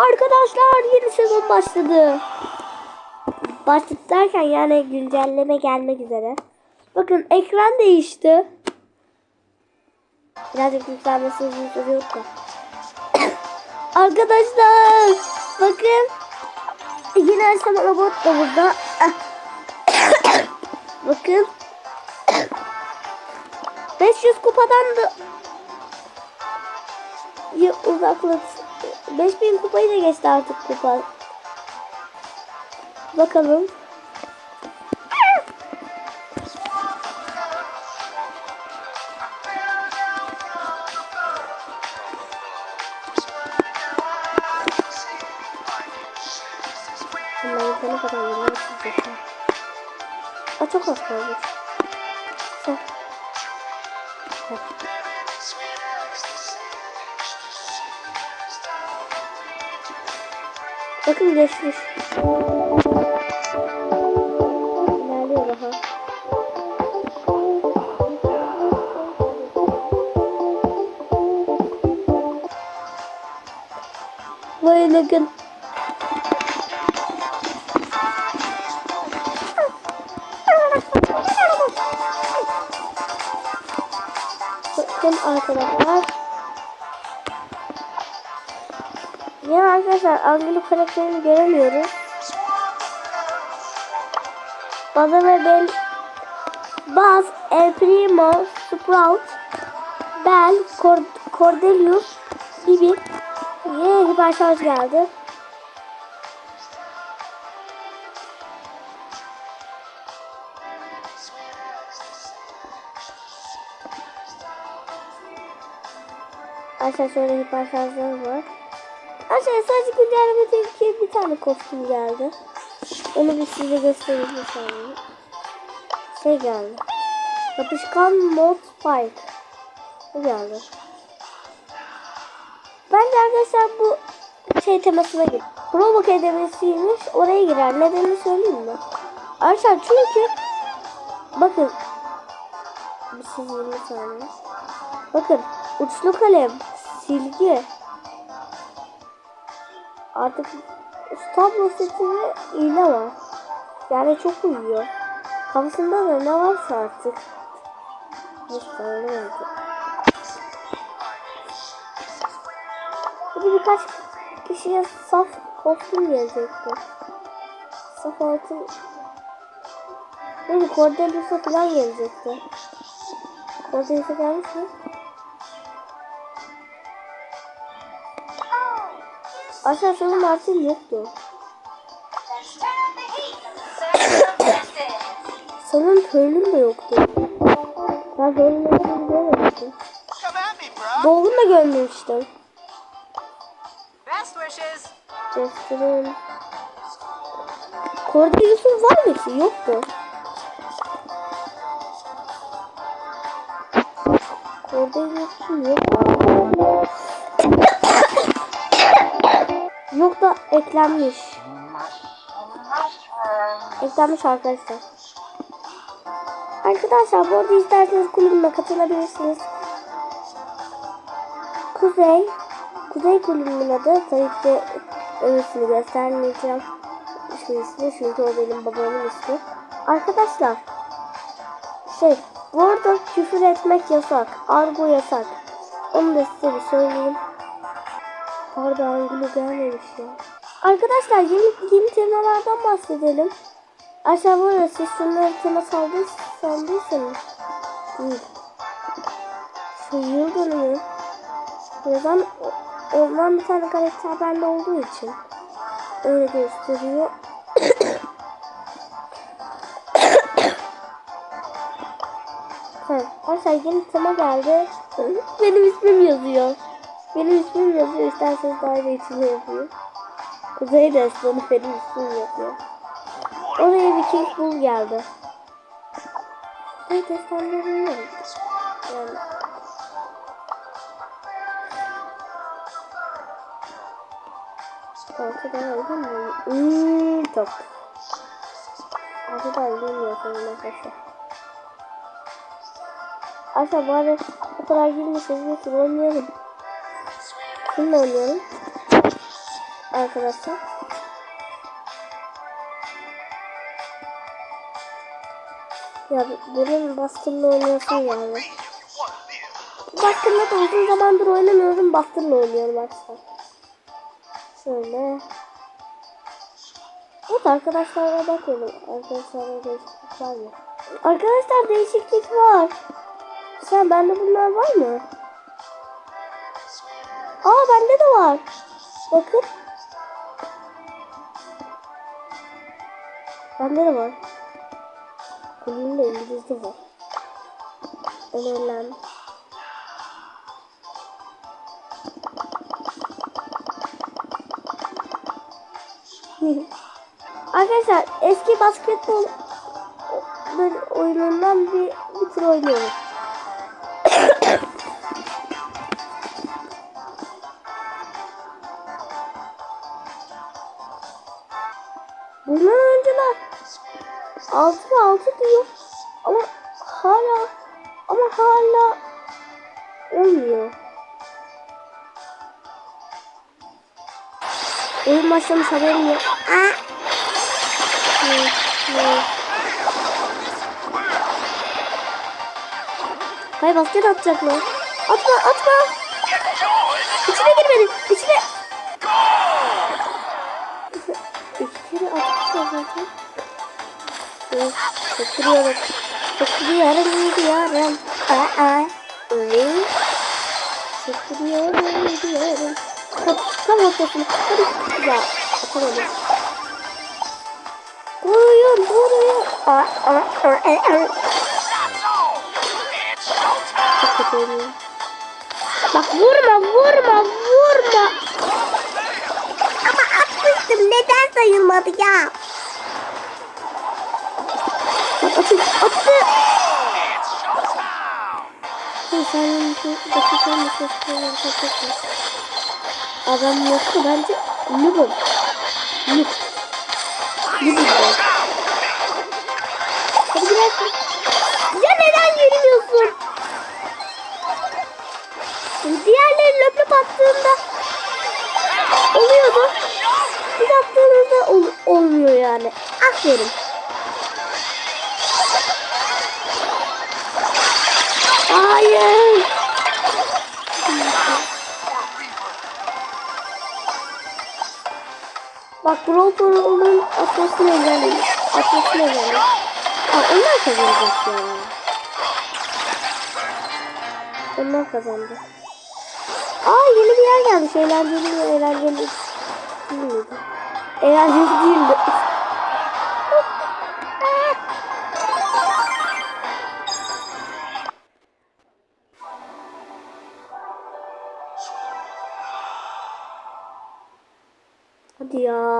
Arkadaşlar yeni sezon başladı. Başladı derken yani güncelleme gelmek üzere. Bakın ekran değişti. Birazcık yükselmesi uzun sürüyor da. Arkadaşlar bakın. Yine aşama robot da burada. bakın. 500 kupadan da ya uzaklık 5000 kupayı da geçti artık kupa. Bakalım. Ne kadar yeni çizecekler. Aa çok az. Bakın geçmiş. İlerliyor daha. Vay bakın. Bakın arkadaşlar. Ya arkadaşlar Angelo karakterini göremiyoruz. Baza ve Bel Baz, El Primo, Sprout, Bell, Cord Cordelius, Bibi. Yine hiper şarj geldi. Arkadaşlar şöyle hiper şarjlar var. Arkadaşlar sadece güncellemede bir tane kostüm geldi. Onu bir size göstereyim saniye. Şey geldi. Yapışkan mod spike. Bu geldi. Bence arkadaşlar bu şey temasına gir. Robok Akademisi'ymiş. Oraya girer. Nedenini söyleyeyim mi? Arkadaşlar çünkü bakın bir şey saniye. Bakın uçlu kalem, silgi, Artık tablo setinde iğne var. Yani çok uyuyor. Kafasında da ne varsa artık. Neyse ne oldu? Birkaç kişiye saf kostüm gelecekti. Saf altın Neydi Cordelius'a falan gelecekti. Cordelius'a gelmiş mi? Sanırım Martin yoktu. Sanırım Pearl'ün de yoktu. Ben Pearl'ün olduğunu görmemiştim. Doğu'nu da görmemiştim. Jester'ın... Cordelius'un var mı ki? Yoktu. Cordelius'un yok. Yok da eklenmiş. Eklenmiş arkadaşlar. Arkadaşlar bu arada isterseniz kulübüme katılabilirsiniz. Kuzey. Kuzey kulübümün adı. Tabii ki öylesini göstermeyeceğim. Şeysini çünkü o benim babamın ismi. Arkadaşlar. Şey. Bu arada küfür etmek yasak. Argo yasak. Onu da size bir söyleyeyim. Pardon Anglo gelmemiş ya. Arkadaşlar yeni, yeni temalardan bahsedelim. Aşağı bu arada siz şunları tema sandıysanız değil. Şu yıl dönümü yazan ondan bir tane karakter bende olduğu için öyle gösteriyor. arkadaşlar yeni tema geldi. Benim ismim yazıyor. Benim ismim yazıyor. İsterseniz daire içinde yazıyor. Kuzey Destanı benim ismim yazıyor. Oraya bir King Bull geldi. Kuzey Destanları bilmiyorum. Yani Ortadan öldü mü? Hmm, top. Ortadan girmiyor sanırım arkadaşlar. Arkadaşlar bu o kadar girmişsiniz. Bir oynayalım. Kimle oynayalım? arkadaşlar. Ya benim Bastır'la oynuyorsun yani. Bastır'la da uzun zamandır oynamıyorum. Bastır'la oynuyorum arkadaşlar. Şöyle. Evet arkadaşlara bakıyorum. Arkadaşlara değişiklik var mı? Arkadaşlar değişiklik var. Sen bende bunlar var mı? Bende de var. Bakın. Bende de var. Bunun da İngilizce var. Önemli. Arkadaşlar eski basketbol oyunundan bir, bir tür oynuyorum. 6 ve 6 diyor ama hala ama hala olmuyor. Oyun başlamış haberim yok. Aa! Ne, ne? Hayır basket atacaklar. Atma atma. İçine girmedi. İçine. Evet, Çekiliyorum. Çekiliyorum gidiyorum. Aa. Evet. Çekiliyorum gidiyorum. Tam, tam ortasına. Hadi. Ya atamadım. Vuruyor, vuruyor. Aa, aa, aa, aa. Çok kötü oynuyor. Bak vurma, vurma, vurma. Ama atmıştım. Neden sayılmadı ya? Atın, attı. Sen dakika mı sesliyorsun? Adam yoktu bence. Noob. Noob'um ben. Hadi gidersin. Ya neden yürümüyorsun? Diğerleri löp löp attığında oluyordu. Biz attığımızda ol, olmuyor yani. Aferin. Hayır. Bak Brawl Ball'un atmasını engelledim. Atmasını engelledim. Ha onlar kazanacak ya. Onlar kazandı. Aa yeni bir yer gelmiş. Eğlenceli mi? Eğlenceli değil? Eğlenceli değil